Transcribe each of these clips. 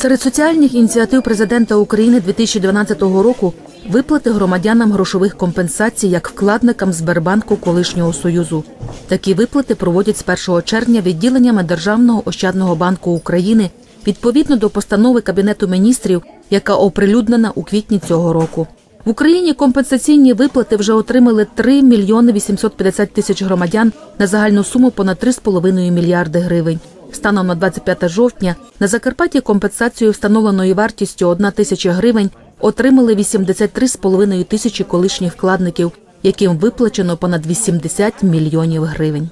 Серед соціальних ініціатив президента України 2012 року виплати громадянам грошових компенсацій як вкладникам Сбербанку колишнього союзу. Такі виплати проводять з 1 червня відділеннями Державного ощадного банку України відповідно до постанови Кабінету міністрів, яка оприлюднена у квітні цього року. В Україні компенсаційні виплати вже отримали 3 мільйони 850 тисяч громадян на загальну суму понад 3,5 мільярди гривень. Станом на 25 жовтня на Закарпатті компенсацію встановленою вартістю 1 тисяча гривень отримали 83,5 тисячі колишніх вкладників, яким виплачено понад 80 мільйонів гривень.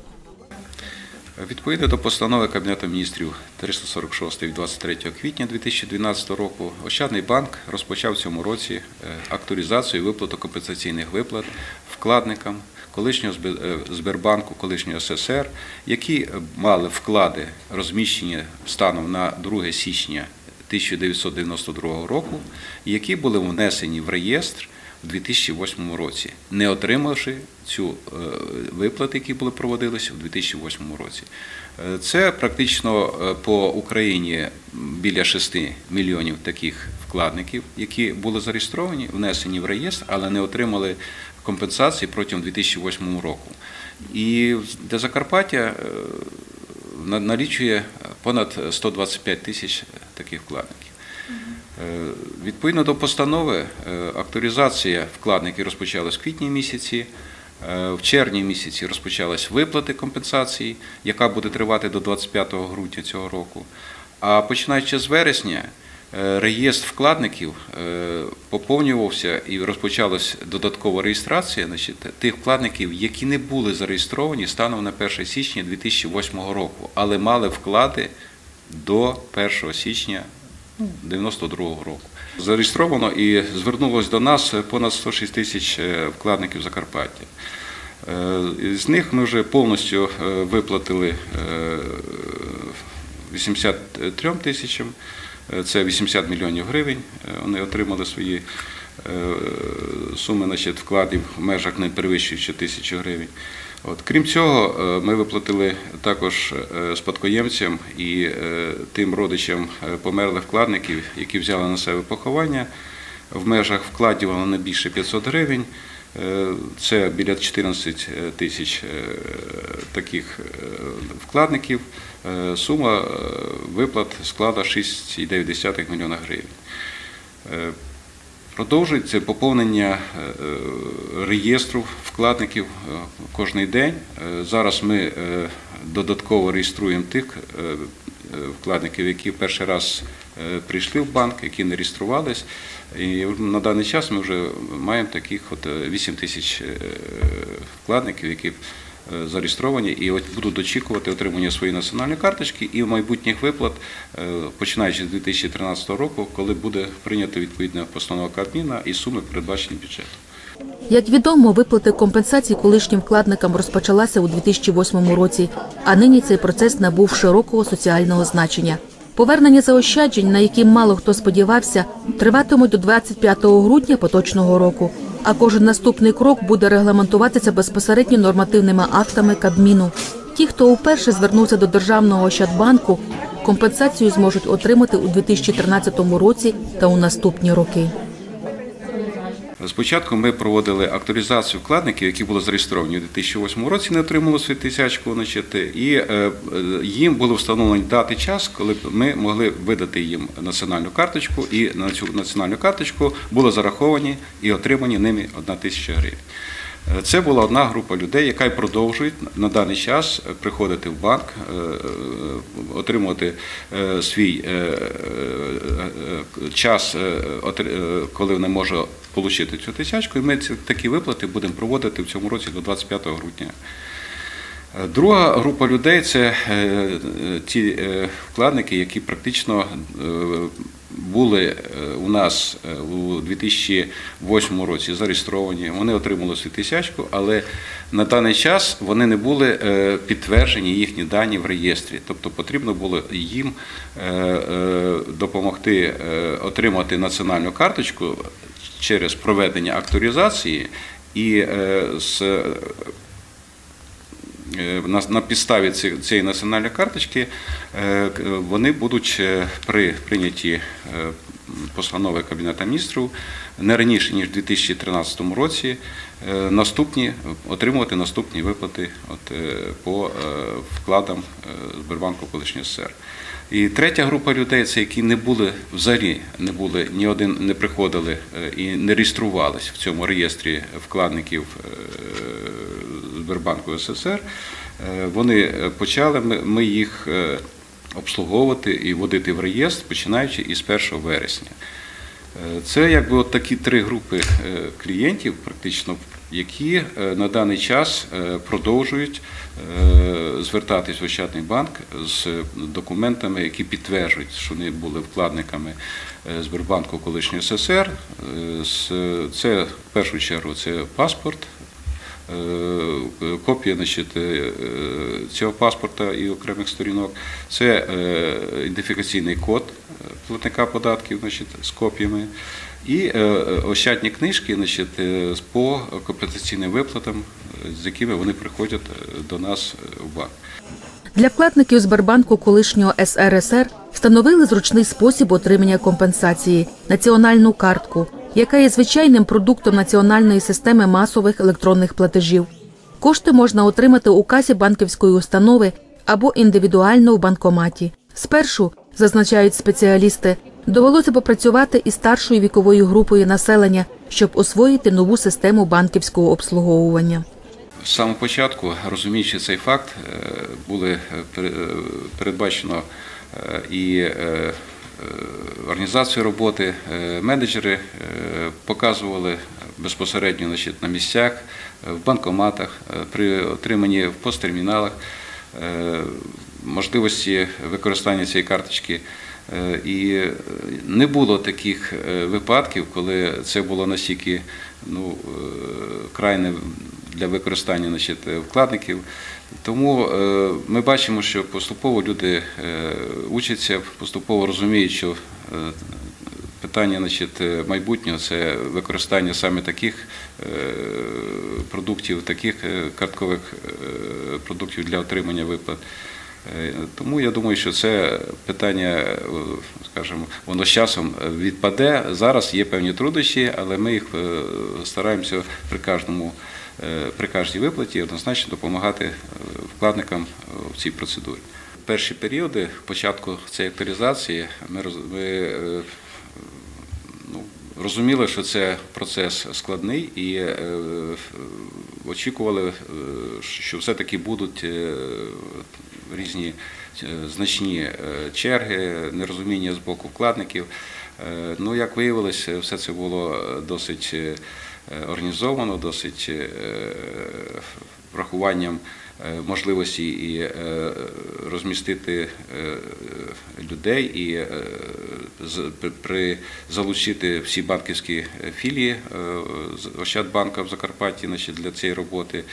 Відповідно до постанови Кабінету міністрів 346 від 23 квітня 2012 року, Ощадний банк розпочав в цьому році е, актуалізацію виплату компенсаційних виплат вкладникам колишнього е, Сбербанку, колишнього СССР, які мали вклади розміщені станом на 2 січня 1992 року, які були внесені в реєстр у 2008 році, не отримавши цю е, виплати, які були проводилися у 2008 році. Е, Це практично е, по Україні біля 6 мільйонів таких вкладників, які були зареєстровані, внесені в реєстр, але не отримали компенсації протягом 2008 року. І для Закарпаття е, налічує понад 125 тисяч таких вкладників. Е, Відповідно до постанови, е, актуалізація вкладників розпочалась в квітні місяці. В червні місяці розпочалась виплати компенсації, яка буде тривати до 25 грудня цього року. А починаючи з вересня, реєстр вкладників е, поповнювався і розпочалась додаткова реєстрація значить, тих вкладників, які не були зареєстровані станом на 1 січня 2008 року, але мали вклади до 1 січня 92-го року. Зареєстровано і звернулось до нас понад 106 тисяч е, вкладників Закарпаття. Е, З них ми вже повністю е, виплатили е, 83 тисячам, Е, це 80 мільйонів гривень. Е, Вони отримали свої е, суми значить, вкладів в межах не перевищуючи тисячу гривень. От. Крім цього, е, ми виплатили також е, спадкоємцям і е, тим родичам е, померлих вкладників, які взяли на себе поховання в межах вкладів але не більше 500 гривень. Е, Це біля 14 тисяч е, таких е, вкладників. Е, Сума е, виплат склала 6,9 мільйона гривень. Е, Продовжується поповнення е, реєстру вкладників е, кожний день. Е, Зараз ми е, додатково реєструємо тих е, е, вкладників, які перший раз е, прийшли в банк, які не реєструвались. І на даний час ми вже маємо таких от е, 8 тисяч е, вкладників, які е, зареєстровані і от будуть очікувати отримання своєї національної карточки і в майбутніх виплат, е, починаючи з 2013 року, коли буде прийнята відповідна постанова Кабміна і суми передбачені бюджетом. Як відомо, виплати компенсацій колишнім вкладникам розпочалася у 2008 році, а нині цей процес набув широкого соціального значення. Повернення заощаджень, на які мало хто сподівався, триватимуть до 25 грудня поточного року. А кожен наступний крок буде регламентуватися безпосередньо нормативними актами Кабміну. Ті, хто вперше звернувся до Державного Ощадбанку, компенсацію зможуть отримати у 2013 році та у наступні роки. Спочатку ми проводили актуалізацію вкладників, які були зареєстровані у 2008 році, не отримали свою тисячку, значить, і е, е, їм було встановлені дати час, коли ми могли видати їм національну карточку, і на цю національну карточку були зараховані і отримані ними одна тисяча гривень. Е, Це була одна група людей, яка й продовжує на даний час приходити в банк, отримувати свій час, коли вони можуть отримати цю тисячку. І ми такі виплати будемо проводити в цьому році до 25 грудня. Е, Друга група людей це е, ті е, вкладники, які практично були у нас у 2008 році зареєстровані. Вони отримали свою тисячку, але на даний час вони не були підтверджені їхні дані в реєстрі. Тобто потрібно було їм допомогти отримати національну карточку через проведення актуалізації і е, з е, на, на підставі ці- цієї національної карточки е, вони будуть при прийнятті постанови Кабінету міністрів не раніше ніж у 2013 році е, наступні отримувати наступні виплати от, е, по е, вкладам Сбербанку колишнього СССР. І третя група людей це які не були взагалі не були ні один не приходили і не реєструвались в цьому реєстрі вкладників Сбербанку СССР. Вони почали. Ми, їх обслуговувати і вводити в реєстр, починаючи із 1 вересня. Е, Це якби от такі три групи е, клієнтів, практично, які е, на даний час продовжують звертатись в Ощадний банк з документами, які підтверджують, що вони були вкладниками Сбербанку колишнього СССР. Це в першу чергу це паспорт. Е, Копія значить, е, цього паспорта і окремих сторінок. Це е, ідентифікаційний код платника податків значить, з копіями. І ощадні книжки значить, по компенсаційним виплатам, з якими вони приходять до нас в банк. Для вкладників Сбербанку колишнього СРСР встановили зручний спосіб отримання компенсації національну картку, яка є звичайним продуктом національної системи масових електронних платежів. Кошти можна отримати у касі банківської установи або індивідуально в банкоматі. Спершу, зазначають спеціалісти, довелося попрацювати із старшою віковою групою населення, щоб освоїти нову систему банківського обслуговування. З самого початку, розуміючи цей факт, е, були е, е, передбачено і організацію роботи, е, менеджери е, показували безпосередньо значить, на місцях, е, в банкоматах, е, при отриманні в посттерміналах е, можливості використання цієї карточки. Е, І е, не було таких е, випадків, коли це було настільки ну, е, крайне для використання значить, вкладників. Тому е, ми бачимо, що поступово люди е, учаться, поступово розуміють, що е, питання значить, майбутнього це використання саме таких е, продуктів, таких е, карткових е, продуктів для отримання виплат. Е, Тому я думаю, що це питання, е, скажімо, воно з часом відпаде. Зараз є певні труднощі, але ми їх е, стараємося при кожному. Е, При кожній виплаті однозначно допомагати е, вкладникам е, в цій процедурі. Перші періоди початку цієї актуалізації ми, ну, розуміли, що це процес складний і очікували, що все-таки будуть різні значні черги, нерозуміння з боку вкладників. Ну, як виявилось, все це було досить організовано, досить е, врахуванням е, можливості і е, розмістити е, людей і е, при- залучити всі банківські філії е, Ощадбанка в Закарпатті для цієї роботи,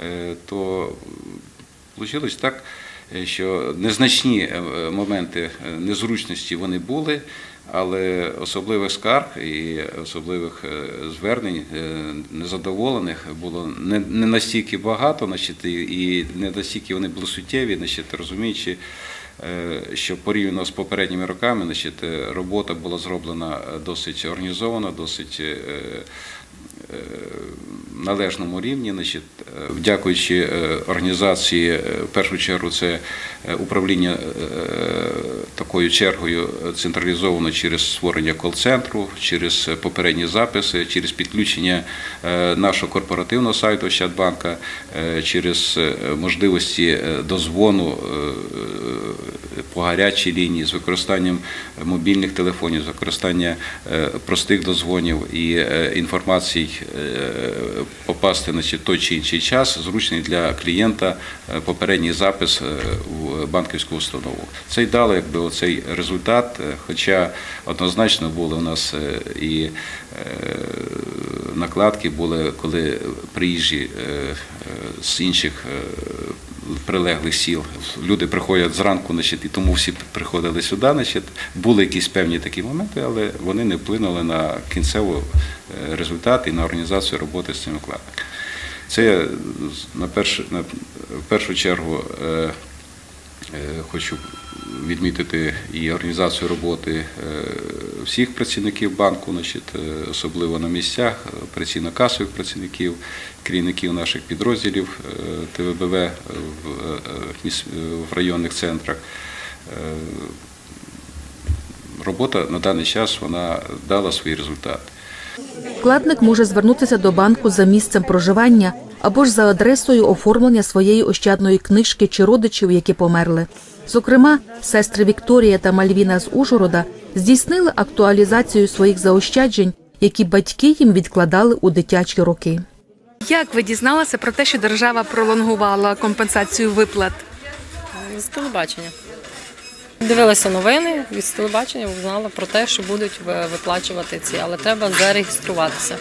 е, то вийшло так, е, що незначні е, моменти е, незручності вони були. Але особливих скарг і особливих е, звернень е, незадоволених було не, не настільки багато, значить, і- не настільки вони були суттєві, значить, розуміючи, е, що порівняно з попередніми роками, значить, робота була зроблена досить організована, досить належному рівні, значить, е, дякуючи е, організації, е, в першу чергу, це е, управління е, такою чергою централізовано через створення кол-центру, через попередні записи, через підключення е, нашого корпоративного сайту Ощадбанка, е, через е, можливості е, дозвону е, по гарячій лінії з використанням мобільних телефонів, з використання е, простих дозвонів і е, інформацій е, попасти на той чи інший час, зручний для клієнта попередній запис в банківську установу. Це й дало якби оцей результат, хоча однозначно були у нас і накладки були, коли приїжджі з інших прилеглих сіл. Люди приходять зранку, значить, і тому всі приходили сюди. Значить, були якісь певні такі моменти, але вони не вплинули на кінцевий результат і на організацію роботи з цими вкладниками. Це на перше на першу чергу е, е, хочу відмітити і організацію роботи е, всіх працівників банку, е, особливо на місцях, е, операційно-касових працівників, керівників наших підрозділів ТВБВ в, районних центрах. Робота на даний час дала свій результат. Вкладник може звернутися до банку за місцем проживання або ж за адресою оформлення своєї ощадної книжки чи родичів, які померли. Зокрема, сестри Вікторія та Мальвіна з Ужгорода здійснили актуалізацію своїх заощаджень, які батьки їм відкладали у дитячі роки. Як ви дізналися про те, що держава пролонгувала компенсацію виплат? З телебачення. Дивилася новини від телебачення, узнала про те, що будуть виплачувати ці, але треба зареєструватися.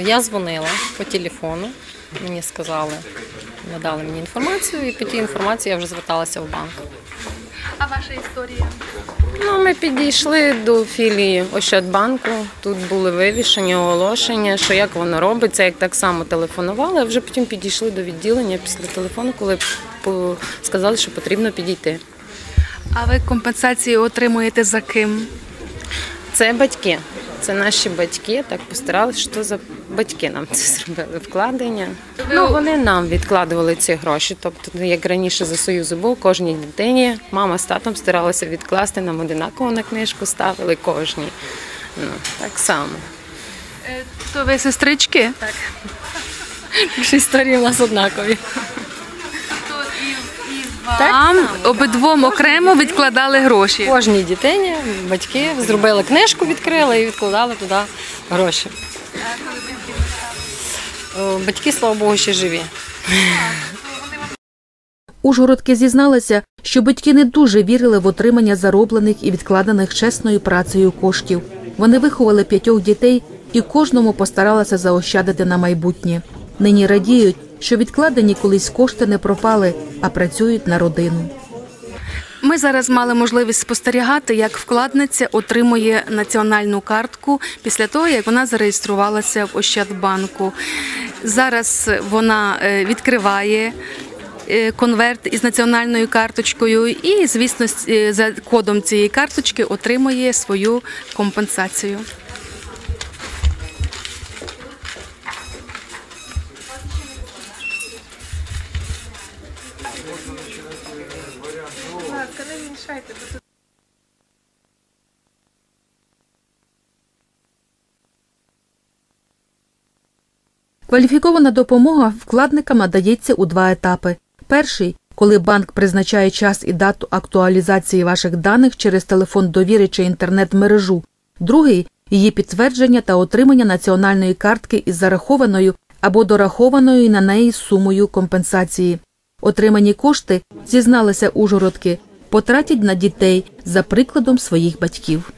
Я дзвонила по телефону, мені сказали, надали мені інформацію, і по тій інформації я вже зверталася в банк. А ваша історія? Ну, ми підійшли до філії Ощадбанку. Тут були вивішені оголошення, що як воно робиться, як так само телефонували. А вже потім підійшли до відділення після телефону, коли сказали, що потрібно підійти. А ви компенсації отримуєте за ким? Це батьки. Це наші батьки. Так постаралися, що за батьки нам це зробили вкладення. Ну вони нам відкладували ці гроші. Тобто, як раніше за союзу був, кожній дитині мама з татом старалися відкласти нам одинаково на книжку, ставили кожній. Ну так само. То ви сестрички? Так. Історії у нас однакові. Вам обидвом окремо відкладали гроші. Кожній дитині батьки зробили книжку, відкрили і відкладали туди гроші. Батьки, слава Богу, ще живі. Ужгородки зізналися, що батьки не дуже вірили в отримання зароблених і відкладених чесною працею коштів. Вони виховали п'ятьох дітей і кожному постаралися заощадити на майбутнє. Нині радіють, що відкладені колись кошти не пропали, а працюють на родину. Ми зараз мали можливість спостерігати, як вкладниця отримує національну картку після того, як вона зареєструвалася в Ощадбанку. Зараз вона е, відкриває. е, Конверт із національною карточкою, і, звісно, е, за кодом цієї карточки отримує свою компенсацію. Кваліфікована допомога вкладникам надається у два етапи. Перший коли банк призначає час і дату актуалізації ваших даних через телефон довіри чи інтернет-мережу. Другий її підтвердження та отримання національної картки із зарахованою або дорахованою на неї сумою компенсації. Отримані кошти, зізналися ужгородки, потратять на дітей за прикладом своїх батьків.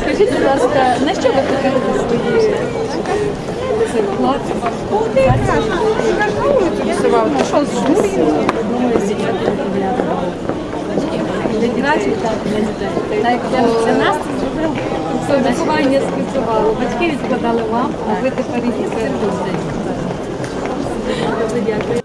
Скажіть, будь ласка, на що ви потратите свої? Ну для нас це зробив. Виховання спрацювало. Батьки відкладали вам, а ви тепер їдете Дякую.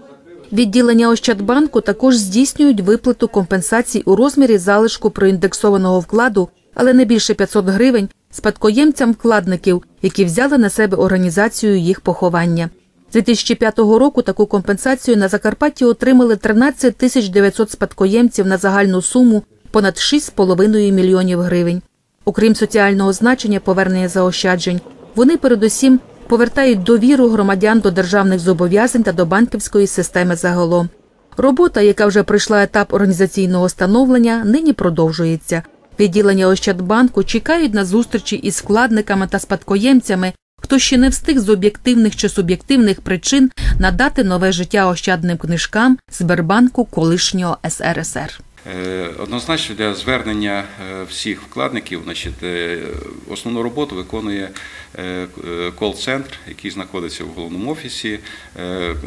Відділення Ощадбанку також здійснюють виплату компенсацій у розмірі залишку проіндексованого вкладу, але не більше 500 гривень спадкоємцям вкладників, які взяли на себе організацію їх поховання. З 2005 року таку компенсацію на Закарпатті отримали 13 тисяч 900 спадкоємців на загальну суму понад 6,5 мільйонів гривень. Окрім соціального значення повернення заощаджень, вони передусім повертають довіру громадян до державних зобов'язань та до банківської системи загалом. Робота, яка вже пройшла етап організаційного становлення, нині продовжується. Відділення Ощадбанку чекають на зустрічі із вкладниками та спадкоємцями, хто ще не встиг з об'єктивних чи суб'єктивних причин надати нове життя ощадним книжкам Сбербанку колишнього СРСР. Е, Однозначно для звернення е, всіх вкладників, значить, е, основну роботу виконує кол-центр, який знаходиться в головному офісі.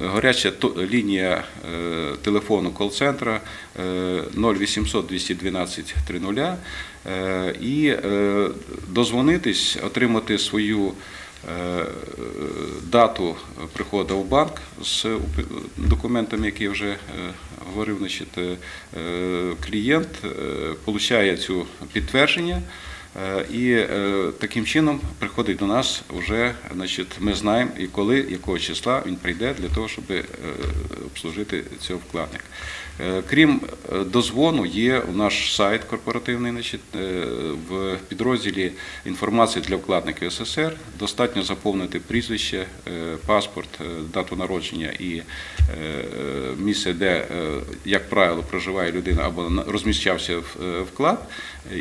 Гаряча лінія телефону кол-центра е, 0800 212 30. Е, І дозвонитись, отримати свою дату приходу в банк з документами, які вже е, говорив, значить, е, клієнт отримує цю підтвердження. Е, І е, таким чином приходить до нас вже, значить, ми знаємо і коли, якого числа він прийде для того, щоб е, обслужити цього вкладника. Е, Крім е, дозвону, є у наш сайт корпоративний, значить, е, в підрозділі інформації для вкладників СССР. Достатньо заповнити прізвище, паспорт, дату народження і місце, де, як правило, проживає людина або розміщався вклад,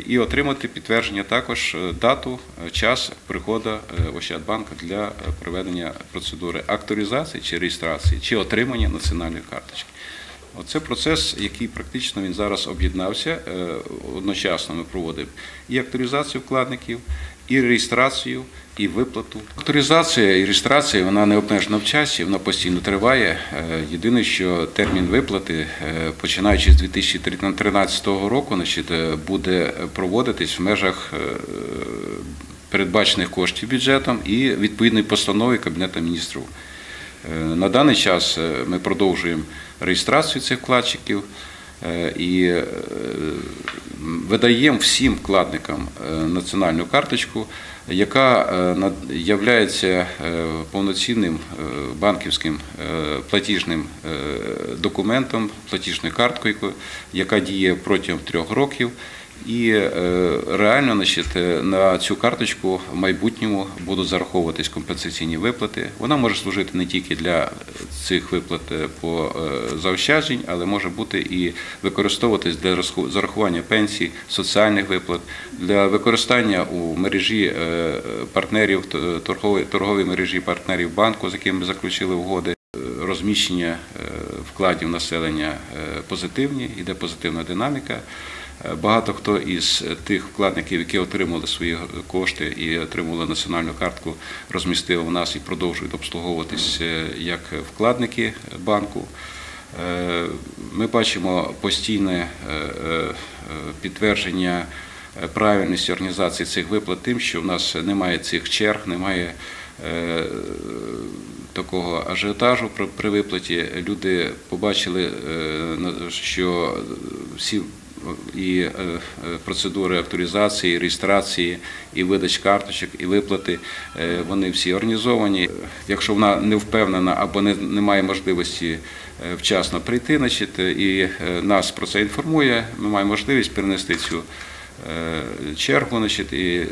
і отримати підтвердження також дату, час приходу е, в Ощадбанк для проведення процедури акторизації чи реєстрації, чи отримання національної карточки. Оце процес, який практично він зараз об'єднався. е, Одночасно ми проводимо і акторизацію вкладників, і реєстрацію, і виплату. Акторизація і реєстрація вона не обмежена в часі, вона постійно триває. Е, Єдине, що термін виплати, е, починаючи з 2013 року, буде проводитись в межах передбачених коштів бюджетом і відповідної постанови Кабінету міністрів. Е, На даний час е, ми продовжуємо реєстрацію цих вкладчиків е, і видаємо всім вкладникам національну карточку, яка є повноцінним банківським платіжним документом, платіжною карткою, яка діє протягом трьох років. І е, реально значить, е, на цю карточку в майбутньому будуть зараховуватись компенсаційні виплати. Вона може служити не тільки для цих виплат е, по заощаджень, але може бути і використовуватись для зарахування пенсій, соціальних виплат, для використання у мережі партнерів торгової торгової мережі партнерів банку, з якими ми заключили угоди. Розміщення вкладів населення позитивні, іде позитивна динаміка. Багато хто із тих вкладників, які отримали свої кошти і отримали національну картку, розмістили в нас і продовжують обслуговуватись е, як вкладники банку. Е, Ми бачимо постійне е, підтвердження правильності організації цих виплат тим, що в нас немає цих черг, немає такого ажіотажу при- виплаті. Люди побачили, що всі і е, е, процедури авторизації, реєстрації, і видач карточок, і виплати, е, вони всі організовані. Якщо вона не впевнена або не, має можливості вчасно прийти, значить, і нас про це інформує, ми маємо можливість перенести цю чергу, значить, і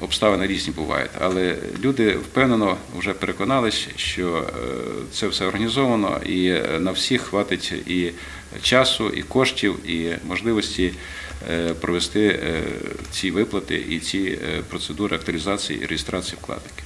обставини різні бувають. Але люди впевнено вже переконалися, що це все організовано і на всіх хватить і часу, і коштів, і можливості е, провести е, ці виплати і ці е, процедури актуалізації і реєстрації вкладників.